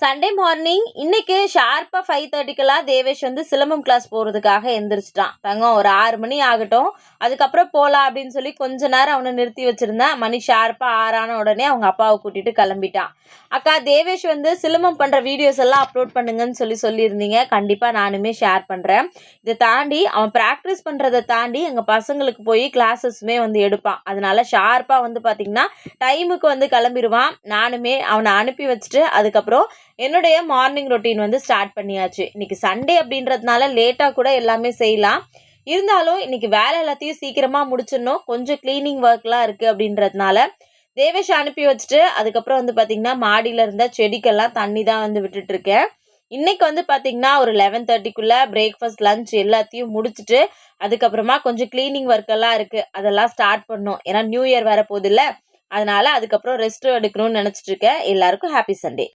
Sunday morning இன்னைக்கு ஷார்ப்பாக five தேர்ட்டிக்கெல்லாம் Devesh வந்து சிலம்பம் கிளாஸ் போகிறதுக்காக எந்திரிச்சிட்டான். தங்கம் ஒரு ஆறு மணி ஆகட்டும். அதுக்கப்புறம் போகலாம் அப்படின்னு சொல்லி கொஞ்ச நேரம் அவனை நிறுத்தி வச்சுருந்தேன் மணி ஷார்ப்பாக ஆறான உடனே அவங்க அப்பாவை கூட்டிகிட்டு கிளம்பிட்டான். அக்கா தேவேஷ் வந்து சிலம்பம் பண்ணுற வீடியோஸ் எல்லாம் அப்லோட் பண்ணுங்கன்னு சொல்லி சொல்லியிருந்தீங்க. கண்டிப்பாக நானுமே ஷேர் பண்ணுறேன் இதை தாண்டி அவன் ப்ராக்டிஸ் பண்ணுறதை தாண்டி எங்கள் பசங்களுக்கு போய் கிளாஸஸுமே வந்து எடுப்பான். அதனால ஷார்ப்பாக வந்து பார்த்திங்கன்னா டைமுக்கு வந்து கிளம்பிடுவான். நானுமே அவனை அனுப்பி வச்சுட்டு அதுக்கப்புறம் என்னுடைய மார்னிங் ரொட்டீன் வந்து ஸ்டார்ட் பண்ணியாச்சு. இன்றைக்கி சண்டே அப்படின்றதுனால லேட்டாக கூட எல்லாமே செய்யலாம். இருந்தாலும் இன்றைக்கி வேலை எல்லாத்தையும் சீக்கிரமாக முடிச்சிடணும். கொஞ்சம் க்ளீனிங் ஒர்க்லாம் இருக்குது அப்படின்றதுனால தேவேஷ் அனுப்பி வச்சுட்டு அதுக்கப்புறம் வந்து பார்த்திங்கன்னா மாடியில் இருந்த செடிக்கெல்லாம் தண்ணி தான் வந்து விட்டுட்ருக்கேன் இன்றைக்கி வந்து பார்த்திங்கன்னா ஒரு லெவன் தேர்ட்டிக்குள்ளே பிரேக்ஃபாஸ்ட் லஞ்ச் எல்லாத்தையும் முடிச்சுட்டு அதுக்கப்புறமா கொஞ்சம் க்ளீனிங் ஒர்க்கெல்லாம் இருக்குது அதெல்லாம் ஸ்டார்ட் பண்ணோம் ஏன்னா நியூ இயர் வர போதில்ல அதனால் அதுக்கப்புறம் ரெஸ்ட்டும் எடுக்கணும்னு நினச்சிட்ருக்கேன் எல்லாருக்கும் ஹாப்பி சண்டே